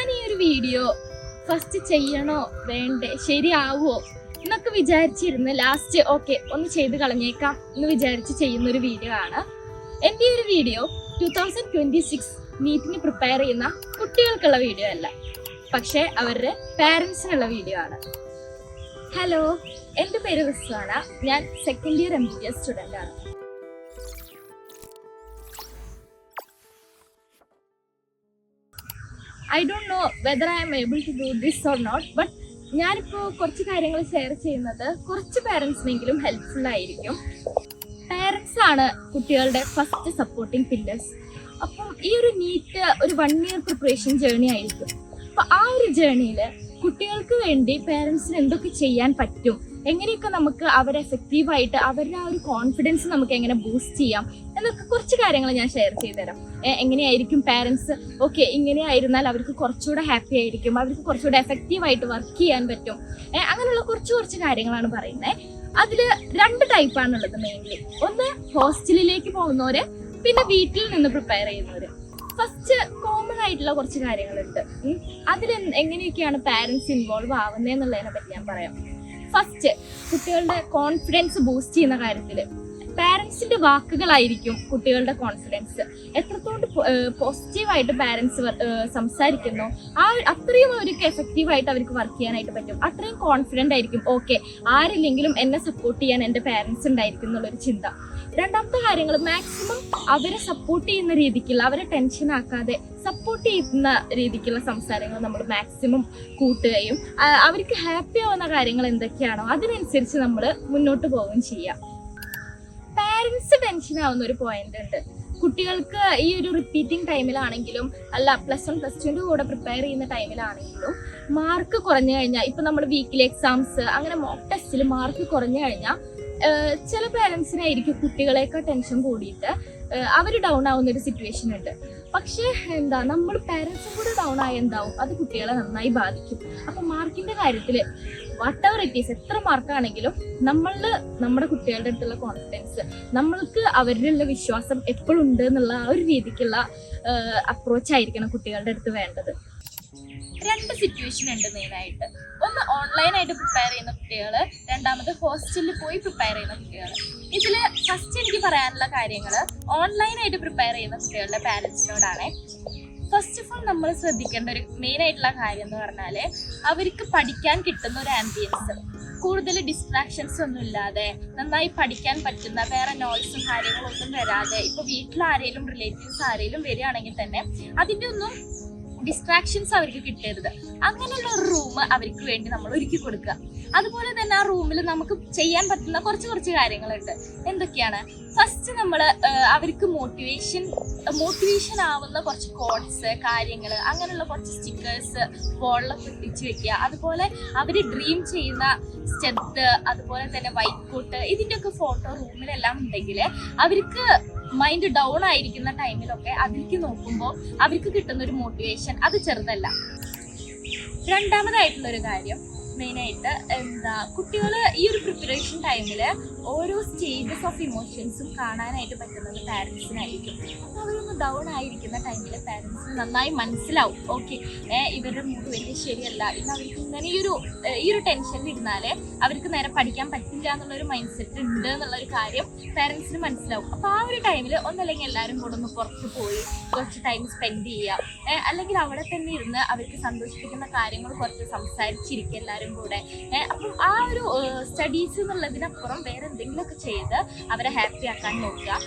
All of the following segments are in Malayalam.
ഞാൻ ഈ ഒരു വീഡിയോ ഫസ്റ്റ് ചെയ്യണോ വേണ്ടേ ശരിയാവോ എന്നൊക്കെ വിചാരിച്ചിരുന്ന് ലാസ്റ്റ് ഓക്കെ ഒന്ന് ചെയ്ത് കളഞ്ഞേക്കാം എന്ന് വിചാരിച്ച് ചെയ്യുന്ന ഒരു വീഡിയോ ആണ്. എന്റെ ഒരു video two thousand twenty six നീറ്റിന് prepare ചെയ്യുന്ന കുട്ടികൾക്കുള്ള വീഡിയോ അല്ല പക്ഷേ അവരുടെ പാരൻസിനുള്ള വീഡിയോ ആണ്. ഹലോ എന്റെ പേര് റിസ്വാന ഞാൻ second year M B B S student ആണ്. I don't know whether I am able to do this or not but ഞാനിപ്പോൾ കുറച്ച് കാര്യങ്ങൾ ഷെയർ ചെയ്യുന്നത് കുറച്ച് പേരൻസിനെങ്കിലും ഹെൽപ്ഫുൾ ആയിരിക്കും. പേരൻസ് ആണ് കുട്ടികളുടെ ഫസ്റ്റ് സപ്പോർട്ടിംഗ് പില്ലേഴ്സ് അപ്പം ഈ ഒരു നീറ്റ് ഒരു വൺ ഇയർ പ്രിപ്പറേഷൻ ജേർണി ആയിരിക്കും. അപ്പൊ ആ ഒരു ജേർണിയിൽ കുട്ടികൾക്ക് വേണ്ടി പേരൻസിന് എന്തൊക്കെ ചെയ്യാൻ പറ്റും? എങ്ങനെയൊക്കെ നമുക്ക് അവരെ എഫക്റ്റീവായിട്ട് അവരുടെ ആ ഒരു കോൺഫിഡൻസ് നമുക്ക് എങ്ങനെ ബൂസ്റ്റ് ചെയ്യാം? എന്നൊക്കെ കുറച്ച് കാര്യങ്ങൾ ഞാൻ ഷെയർ ചെയ്തുതരാം. എങ്ങനെയായിരിക്കും പാരൻസ് ഓക്കെ ഇങ്ങനെയായിരുന്നാൽ അവർക്ക് കുറച്ചുകൂടെ ഹാപ്പി ആയിരിക്കും. അവർക്ക് കുറച്ചുകൂടെ എഫക്റ്റീവായിട്ട് വർക്ക് ചെയ്യാൻ പറ്റും. അങ്ങനെയുള്ള കുറച്ച് കുറച്ച് കാര്യങ്ങളാണ് പറയുന്നത് അതിൽ രണ്ട് ടൈപ്പാണുള്ളത് മെയിൻലി ഒന്ന് ഹോസ്റ്റലിലേക്ക് പോകുന്നവര് പിന്നെ വീട്ടിൽ നിന്ന് പ്രിപ്പയർ ചെയ്യുന്നവര്. ഫസ്റ്റ് കോമൺ ആയിട്ടുള്ള കുറച്ച് കാര്യങ്ങളുണ്ട്. അതിൽ എങ്ങനെയൊക്കെയാണ് പാരന്റ്സ് ഇൻവോൾവ് ആവുന്നത് എന്നുള്ളതിനെ പറ്റി ഞാൻ പറയാം. ഫസ്റ്റ് കുട്ടികളുടെ കോൺഫിഡൻസ് ബൂസ്റ്റ് ചെയ്യുന്ന കാര്യത്തിൽ പാരന്റ്സിന്റെ വാക്കുകളായിരിക്കും കുട്ടികളുടെ കോൺഫിഡൻസ് എത്രത്തോണ്ട് പോസിറ്റീവായിട്ട് പാരൻസ് സംസാരിക്കുന്നു ആ അത്രയും അവർക്ക് എഫക്റ്റീവായിട്ട് അവർക്ക് വർക്ക് ചെയ്യാനായിട്ട് പറ്റും. അത്രയും കോൺഫിഡന്റ് ആയിരിക്കും. ഓക്കെ ആരില്ലെങ്കിലും എന്നെ സപ്പോർട്ട് ചെയ്യാൻ എന്റെ പാരൻസ് ഉണ്ടായിരിക്കും എന്നുള്ളൊരു ചിന്ത. രണ്ടാമത്തെ കാര്യങ്ങൾ മാക്സിമം അവരെ സപ്പോർട്ട് ചെയ്യുന്ന രീതിക്കുള്ള അവരെ ടെൻഷൻ ആക്കാതെ സപ്പോർട്ട് ചെയ്യുന്ന രീതിക്കുള്ള സംസാരങ്ങൾ നമ്മൾ മാക്സിമം കൂട്ടുകയും അവർക്ക് ഹാപ്പി ആവുന്ന കാര്യങ്ങൾ എന്തൊക്കെയാണോ അതിനനുസരിച്ച് നമ്മൾ മുന്നോട്ട് പോവുകയും ചെയ്യാം. പാരൻസ് ടെൻഷൻ ആവുന്ന ഒരു പോയിന്റ് ഉണ്ട്. കുട്ടികൾക്ക് ഈ ഒരു റിപ്പീറ്റിംഗ് ടൈമിലാണെങ്കിലും അല്ല പ്ലസ് വൺ പ്ലസ് ടുവിന്റെ കൂടെ പ്രിപ്പയർ ചെയ്യുന്ന ടൈമിലാണെങ്കിലും മാർക്ക് കുറഞ്ഞു കഴിഞ്ഞാൽ ഇപ്പം നമ്മൾ വീക്കിലി എക്സാംസ് അങ്ങനെ മോക്ക് ടെസ്റ്റിൽ മാർക്ക് കുറഞ്ഞു കഴിഞ്ഞാൽ ചില പേരൻസിനായിരിക്കും കുട്ടികളെയൊക്കെ ടെൻഷൻ കൂടിയിട്ട് അവർ ഡൗൺ ആവുന്ന ഒരു സിറ്റുവേഷൻ ഉണ്ട്. പക്ഷേ എന്താ നമ്മൾ പാരൻസും കൂടെ ഡൗൺ ആയി എന്താവും? അത് കുട്ടികളെ നന്നായി ബാധിക്കും. അപ്പം മാർക്കിന്റെ കാര്യത്തിൽ വാട്ട് എവർ ഇറ്റ് ഈസ് എത്ര മാർക്കാണെങ്കിലും നമ്മളിൽ നമ്മുടെ കുട്ടികളുടെ അടുത്തുള്ള കോൺഫിഡൻസ് നമ്മൾക്ക് അവരിലുള്ള വിശ്വാസം എപ്പോഴും ഉണ്ട് എന്നുള്ള ആ ഒരു രീതിക്കുള്ള അപ്രോച്ച് ആയിരിക്കണം കുട്ടികളുടെ അടുത്ത് വേണ്ടത്. രണ്ട് സിറ്റുവേഷൻ ഉണ്ട് മെയിനായിട്ട് ഒന്ന് ഓൺലൈനായിട്ട് പ്രിപ്പയർ ചെയ്യുന്ന കുട്ടികൾ രണ്ടാമത് ഹോസ്റ്റലിൽ പോയി പ്രിപ്പയർ ചെയ്യുന്ന കുട്ടികൾ ഇതിൽ ഫസ്റ്റ് എനിക്ക് പറയാനുള്ള കാര്യങ്ങൾ ഓൺലൈനായിട്ട് പ്രിപ്പയർ ചെയ്യുന്ന കുട്ടികളുടെ പാരൻസിനോടാണ് ഫസ്റ്റ് ഓഫ് ഓൾ നമ്മൾ ശ്രദ്ധിക്കേണ്ട ഒരു മെയിൻ ആയിട്ടുള്ള കാര്യം എന്ന് പറഞ്ഞാൽ അവർക്ക് പഠിക്കാൻ കിട്ടുന്ന ഒരു ആംബിയൻസ് കൂടുതൽ ഡിസ്ട്രാക്ഷൻസ് ഒന്നും ഇല്ലാതെ നന്നായി പഠിക്കാൻ പറ്റുന്ന വേറെ നോയ്സും കാര്യങ്ങളും ഒന്നും വരാതെ ഇപ്പൊ വീട്ടിൽ ആരെങ്കിലും റിലേറ്റീവ്സ് ആരെങ്കിലും വരികയാണെങ്കിൽ തന്നെ അതിന്റെ ഒന്നും ഡിസ്ട്രാക്ഷൻസ് അവർക്ക് കിട്ടരുത്. അങ്ങനെയുള്ള ഒരു റൂം അവർക്ക് വേണ്ടി നമ്മൾ ഒരുക്കി കൊടുക്കുക. അതുപോലെ തന്നെ ആ റൂമിൽ നമുക്ക് ചെയ്യാൻ പറ്റുന്ന കുറച്ച് കുറച്ച് കാര്യങ്ങളുണ്ട്. എന്തൊക്കെയാണ്? ഫസ്റ്റ് നമ്മൾ അവർക്ക് മോട്ടിവേഷൻ മോട്ടിവേഷൻ ആവുന്ന കുറച്ച് കോഡ്സ് കാര്യങ്ങൾ അങ്ങനെയുള്ള കുറച്ച് സ്റ്റിക്കേഴ്സ് വോളിലൊക്കെ ഒട്ടിച്ച് വെക്കുക. അതുപോലെ അവർ ഡ്രീം ചെയ്യുന്ന സ്റ്റെപ്പ് അതുപോലെ തന്നെ വൈറ്റ് കോട്ട് ഇതിന്റെയൊക്കെ ഫോട്ടോ റൂമിലെല്ലാം ഉണ്ടെങ്കിൽ അവർക്ക് മൈൻഡ് ഡൗൺ ആയിരിക്കുന്ന ടൈമിലൊക്കെ അതിലേക്ക് നോക്കുമ്പോൾ അവർക്ക് കിട്ടുന്ന ഒരു മോട്ടിവേഷൻ അത് ചെറുതല്ല. രണ്ടാമതായിട്ടുള്ള ഒരു കാര്യം മെയിനായിട്ട് എന്താ കുട്ടികൾ ഈ ഒരു പ്രിപ്പറേഷൻ ടൈമിൽ ഓരോ സ്റ്റേജസ് ഓഫ് ഇമോഷൻസും കാണാനായിട്ട് പറ്റുന്നത് പാരൻസിനായിരിക്കും അപ്പോൾ അവരൊന്ന് ഡൗൺ ആയിരിക്കുന്ന ടൈമിൽ പാരൻസിന് നന്നായി മനസ്സിലാവും. ഓക്കെ ഇവരുടെ മൂഡ് വലിയ ശരിയല്ല. ഇന്ന് അവർക്ക് ഇങ്ങനെ ഈ ഒരു ഈ ഒരു ടെൻഷനിൽ ഇരുന്നാലേ അവർക്ക് നേരെ പഠിക്കാൻ പറ്റില്ല എന്നുള്ളൊരു മൈൻഡ് സെറ്റ് ഉണ്ട് എന്നുള്ളൊരു കാര്യം പാരൻസിന് മനസ്സിലാവും. അപ്പോൾ ആ ഒരു ടൈമിൽ ഒന്നല്ലെങ്കിൽ എല്ലാവരും കൂടെ ഒന്ന് പുറത്ത് പോയി കുറച്ച് ടൈം സ്പെൻഡ് ചെയ്യുക. അല്ലെങ്കിൽ അവിടെ തന്നെ ഇരുന്ന് അവർക്ക് സന്തോഷിപ്പിക്കുന്ന കാര്യങ്ങൾ കുറച്ച് സംസാരിച്ചിരിക്കുക എല്ലാവരും കൂടെ. ഏഹ്, അപ്പം ആ ഒരു സ്റ്റഡീസ് എന്നുള്ളതിനപ്പുറം വേറെ എന്തെങ്കിലുമൊക്കെ ചെയ്ത് അവരെ ഹാപ്പി ആക്കാൻ നോക്കുക.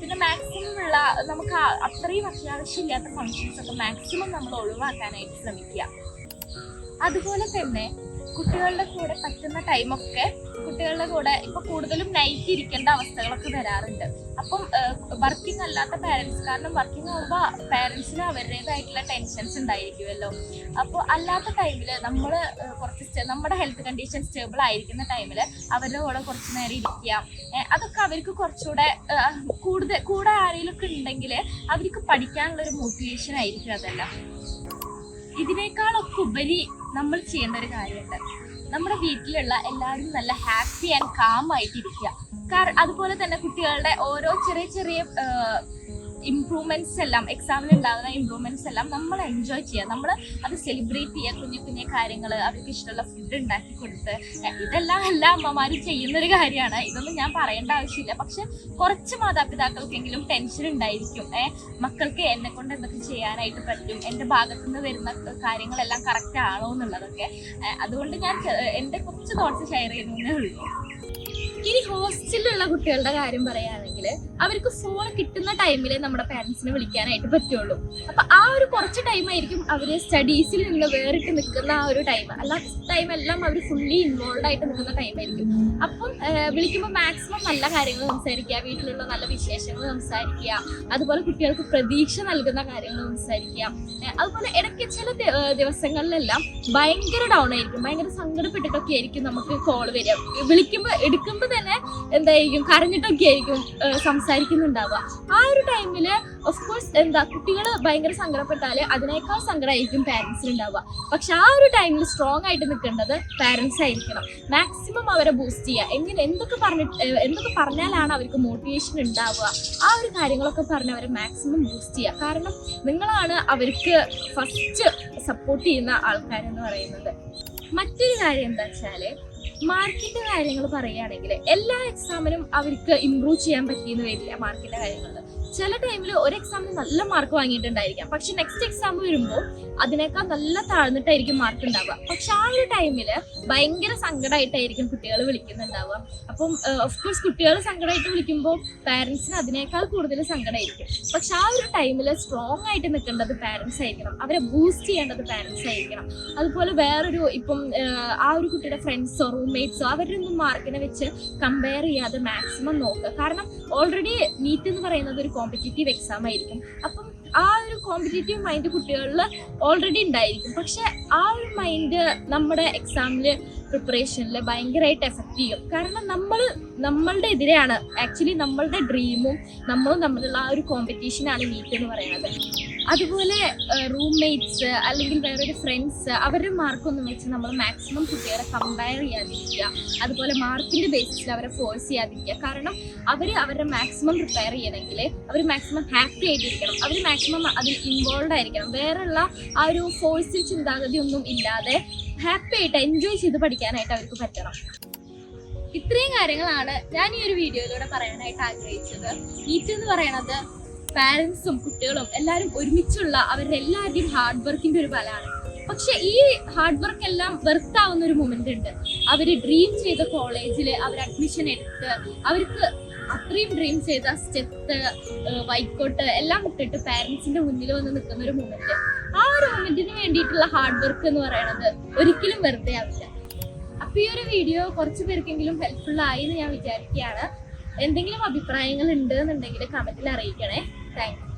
പിന്നെ മാക്സിമം ഉള്ള നമുക്ക് അത്രയും അത്യാവശ്യമില്ലാത്ത ഫങ്ഷൻസ് ഒക്കെ മാക്സിമം നമ്മൾ ഒഴിവാക്കാനായിട്ട് ശ്രമിക്കുക. അതുപോലെ തന്നെ കുട്ടികളുടെ കൂടെ പറ്റുന്ന ടൈമൊക്കെ കുട്ടികളുടെ കൂടെ ഇപ്പൊ കൂടുതലും നൈറ്റ് ഇരിക്കേണ്ട അവസ്ഥകളൊക്കെ വരാറുണ്ട്. അപ്പം വർക്കിംഗ് അല്ലാത്ത പാരന്റ്സ് കാരണം വർക്കിംഗ് ആകുമ്പോൾ പാരന്റ്സിന് അവരുടേതായിട്ടുള്ള ടെൻഷൻസ് ഉണ്ടായിരിക്കുമല്ലോ. അപ്പോൾ അല്ലാത്ത ടൈമിൽ നമ്മൾ കുറച്ച് നമ്മുടെ ഹെൽത്ത് കണ്ടീഷൻ സ്റ്റേബിൾ ആയിരിക്കുന്ന ടൈമിൽ അവരുടെ കൂടെ കുറച്ച് നേരം ഇരിക്കുക. അതൊക്കെ അവർക്ക് കുറച്ചുകൂടെ കൂടുതൽ കൂടെ ആരെങ്കിലും ഒക്കെ ഉണ്ടെങ്കിൽ അവർക്ക് പഠിക്കാനുള്ള ഒരു മോട്ടിവേഷൻ ആയിരിക്കും അതെല്ലാം. ഇതിനേക്കാളൊക്കെ ഉപരി നമ്മൾ ചെയ്യേണ്ട ഒരു കാര്യമുണ്ട്. നമ്മുടെ വീട്ടിലുള്ള എല്ലാവരും നല്ല ഹാപ്പി ആൻഡ് കാം ആയിട്ടിരിക്കുക. കാരണം അതുപോലെ തന്നെ കുട്ടികളുടെ ഓരോ ചെറിയ ചെറിയ ഇമ്പ്രൂവ്മെന്റ്സ് എല്ലാം എക്സാമിൽ ഉണ്ടാകുന്ന ഇമ്പ്രൂവ്മെന്റ്സ് എല്ലാം നമ്മൾ എൻജോയ് ചെയ്യുക. നമ്മൾ അത് സെലിബ്രേറ്റ് ചെയ്യുക കുഞ്ഞു കുഞ്ഞു കാര്യങ്ങൾ അവർക്ക് ഇഷ്ടമുള്ള ഫുഡ് ഉണ്ടാക്കി കൊടുത്ത്. ഇതെല്ലാം എല്ലാ അമ്മമാരും ചെയ്യുന്നൊരു കാര്യമാണ്. ഇതൊന്നും ഞാൻ പറയേണ്ട ആവശ്യമില്ല. പക്ഷെ കുറച്ച് മാതാപിതാക്കൾക്കെങ്കിലും ടെൻഷൻ ഉണ്ടായിരിക്കും. മക്കൾക്ക് എന്നെ കൊണ്ട് എന്തൊക്കെ ചെയ്യാനായിട്ട് പറ്റും? എന്റെ ഭാഗത്തു നിന്ന് വരുന്ന കാര്യങ്ങളെല്ലാം കറക്റ്റ് ആണോ എന്നുള്ളതൊക്കെ. അതുകൊണ്ട് ഞാൻ എന്റെ കുറച്ച് തോട്ട്സ് ഷെയർ ചെയ്യുന്നേ ഉള്ളൂ. ഇനി ഹോസ്റ്റലിലുള്ള കുട്ടികളുടെ കാര്യം പറയുകയാണെങ്കിൽ അവർക്ക് ഫോൺ കിട്ടുന്ന ടൈമിൽ നമ്മുടെ പാരൻസിനെ വിളിക്കാനായിട്ട് പറ്റുള്ളൂ. അപ്പൊ ആ ഒരു കുറച്ച് ടൈം ആയിരിക്കും അവർ സ്റ്റഡീസിൽ നിന്ന് വേറിട്ട് നിൽക്കുന്ന ആ ഒരു ടൈം അല്ലാത്ത ടൈം എല്ലാം അവർ ഫുള്ളി ഇൻവോൾവ് ആയിട്ട് നിൽക്കുന്ന ടൈം ആയിരിക്കും. അപ്പം വിളിക്കുമ്പോൾ മാക്സിമം നല്ല കാര്യങ്ങൾ സംസാരിക്കുക വീട്ടിലുള്ള നല്ല വിശേഷങ്ങൾ സംസാരിക്കുക അതുപോലെ കുട്ടികൾക്ക് പ്രതീക്ഷ നൽകുന്ന കാര്യങ്ങൾ സംസാരിക്കുക. അതുപോലെ ഇടയ്ക്ക് ചില ദിവസങ്ങളിലെല്ലാം ഭയങ്കര ഡൗൺ ആയിരിക്കും. ഭയങ്കര സങ്കടപ്പെട്ടിട്ടൊക്കെ ആയിരിക്കും നമുക്ക് കോൾ വരിക. വിളിക്കുമ്പോൾ എടുക്കുമ്പോൾ തന്നെ എന്തായിരിക്കും? കരഞ്ഞിട്ടൊക്കെ ആയിരിക്കും സംസാരിക്കുന്നുണ്ടാവുക. ആ ഒരു ടൈമിൽ ഓഫ് കോഴ്സ് എന്താ കുട്ടികൾ ഭയങ്കര സങ്കടപ്പെട്ടാൽ അതിനേക്കാൾ സങ്കടമായിരിക്കും പാരൻസിനുണ്ടാവുക പക്ഷെ ആ ഒരു ടൈമിൽ സ്ട്രോങ് ആയിട്ട് നിൽക്കേണ്ടത് പാരൻസ് ആയിരിക്കണം. മാക്സിമം അവരെ ബൂസ്റ്റ് ചെയ്യുക. എങ്ങനെ എന്തൊക്കെ പറഞ്ഞിട്ട് എന്തൊക്കെ പറഞ്ഞാലാണ് അവർക്ക് മോട്ടിവേഷൻ ഉണ്ടാവുക? ആ ഒരു കാര്യങ്ങളൊക്കെ പറഞ്ഞ് അവരെ മാക്സിമം ബൂസ്റ്റ് ചെയ്യുക. കാരണം നിങ്ങളാണ് അവർക്ക് ഫസ്റ്റ് സപ്പോർട്ട് ചെയ്യുന്ന ആൾക്കാരെന്ന് പറയുന്നത്. മറ്റൊരു കാര്യം എന്താ വെച്ചാൽ മാർക്കിന്റെ കാര്യങ്ങൾ പറയുകയാണെങ്കിൽ എല്ലാ എക്സാമിനും അവർക്ക് ഇമ്പ്രൂവ് ചെയ്യാൻ പറ്റിയെന്ന് വരില്ല മാർക്കിന്റെ കാര്യങ്ങളിൽ ചില ടൈമിൽ ഒരു എക്സാമിന് നല്ല മാർക്ക് വാങ്ങിയിട്ടുണ്ടായിരിക്കാം. പക്ഷെ നെക്സ്റ്റ് എക്സാം വരുമ്പോൾ അതിനേക്കാൾ നല്ല താഴ്ന്നിട്ടായിരിക്കും മാർക്ക് ഉണ്ടാവുക. പക്ഷെ ആ ഒരു ടൈമിൽ ഭയങ്കര സങ്കടമായിട്ടായിരിക്കും കുട്ടികൾ വിളിക്കുന്നുണ്ടാവുക. അപ്പം ഓഫ് കോഴ്സ് കുട്ടികൾ സങ്കടമായിട്ട് വിളിക്കുമ്പോൾ പാരൻസിന് അതിനേക്കാൾ കൂടുതൽ സങ്കടമായിരിക്കും പക്ഷെ ആ ഒരു ടൈമിൽ സ്ട്രോങ് ആയിട്ട് നിൽക്കേണ്ടത് പാരൻസ് ആയിരിക്കണം. അവരെ ബൂസ്റ്റ് ചെയ്യേണ്ടത് പാരൻസ് ആയിരിക്കണം. അതുപോലെ വേറൊരു ഇപ്പം ആ ഒരു കുട്ടിയുടെ ഫ്രണ്ട്സോ റൂംമേറ്റ്സോ അവരുടെ ഒന്നും മാർക്കിനെ വെച്ച് കമ്പയർ ചെയ്യാതെ മാക്സിമം നോക്കുക. കാരണം ഓൾറെഡി നീറ്റ് എന്ന് പറയുന്നത് ഒരു കോമ്പറ്റേറ്റീവ് എക്സാം ആയിരിക്കും. അപ്പം ആ ഒരു കോമ്പറ്റേറ്റീവ് മൈൻഡ് കുട്ടികളിൽ ഓൾറെഡി ഉണ്ടായിരിക്കും. പക്ഷെ ആ ഒരു മൈൻഡ് നമ്മുടെ എക്സാമിൽ പ്രിപ്പറേഷനിൽ ഭയങ്കരമായിട്ട് എഫക്റ്റ് ചെയ്യും. കാരണം നമ്മൾ നമ്മളുടെ എതിരെയാണ്. ആക്ച്വലി നമ്മളുടെ ഡ്രീമും നമ്മളും തമ്മിലുള്ള ആ ഒരു കോമ്പറ്റീഷനാണ് മീറ്റ് എന്ന് പറയുന്നത്. അതുപോലെ റൂംമേറ്റ്സ് അല്ലെങ്കിൽ വേറൊരു ഫ്രണ്ട്സ് അവരുടെ മാർക്കൊന്നും വെച്ച് നമ്മൾ മാക്സിമം കുട്ടികളെ കമ്പയർ ചെയ്യാതിരിക്കുക. അതുപോലെ മാർക്കിന്റെ ബേസിസിൽ അവരെ ഫോഴ്സ് ചെയ്യാതിരിക്കുക. കാരണം അവർ അവരുടെ മാക്സിമം പ്രിപ്പയർ ചെയ്യണമെങ്കിൽ അവർ മാക്സിമം ഹാപ്പി ആയിട്ടിരിക്കണം. അവർ മാക്സിമം അതിൽ ഇൻവോൾവ് ആയിരിക്കണം. വേറെയുള്ള ആ ഒരു ഫോഴ്സിൽ ചിന്താഗതി ഒന്നും ഇല്ലാതെ ഹാപ്പി ആയിട്ട് എൻജോയ് ചെയ്ത് പഠിക്കാനായിട്ട് അവർക്ക് പറ്റണം. ഇത്രയും കാര്യങ്ങളാണ് ഞാൻ ഈ ഒരു വീഡിയോയിലൂടെ പറയാനായിട്ട് ആഗ്രഹിച്ചത്. നീറ്റ് എന്ന് പറയണത് പാരൻസും കുട്ടികളും എല്ലാവരും ഒരുമിച്ചുള്ള അവരുടെ എല്ലാവരുടെയും ഹാർഡ് വർക്കിന്റെ ഒരു ഫലമാണ്. പക്ഷെ ഈ ഹാർഡ് വർക്ക് എല്ലാം വെർത്ത് ആവുന്ന ഒരു മൊമെന്റ് ഉണ്ട്. അവർ ഡ്രീം ചെയ്ത കോളേജിൽ അവർ അഡ്മിഷൻ എടുത്ത് അവർക്ക് അത്രയും ഡ്രീം ചെയ്ത സ്റ്റെപ്പ് വൈക്കോട്ട് എല്ലാം ഇട്ടിട്ട് പാരന്റ്സിന്റെ മുന്നിൽ വന്ന് നിൽക്കുന്ന ഒരു മൊമെന്റ് ആ ഒരു മൊമെന്റിന് വേണ്ടിയിട്ടുള്ള ഹാർഡ് വർക്ക് എന്ന് പറയുന്നത് ഒരിക്കലും വെറുതെ ആവില്ല. അപ്പൊ ഈ ഒരു വീഡിയോ കുറച്ച് പേർക്കെങ്കിലും ഹെൽപ്ഫുൾ ആയി എന്ന് ഞാൻ വിചാരിക്കുകയാണ്. എന്തെങ്കിലും അഭിപ്രായങ്ങൾ ഉണ്ട് എന്നുണ്ടെങ്കിൽ കമന്റിൽ അറിയിക്കണേ. Thanks.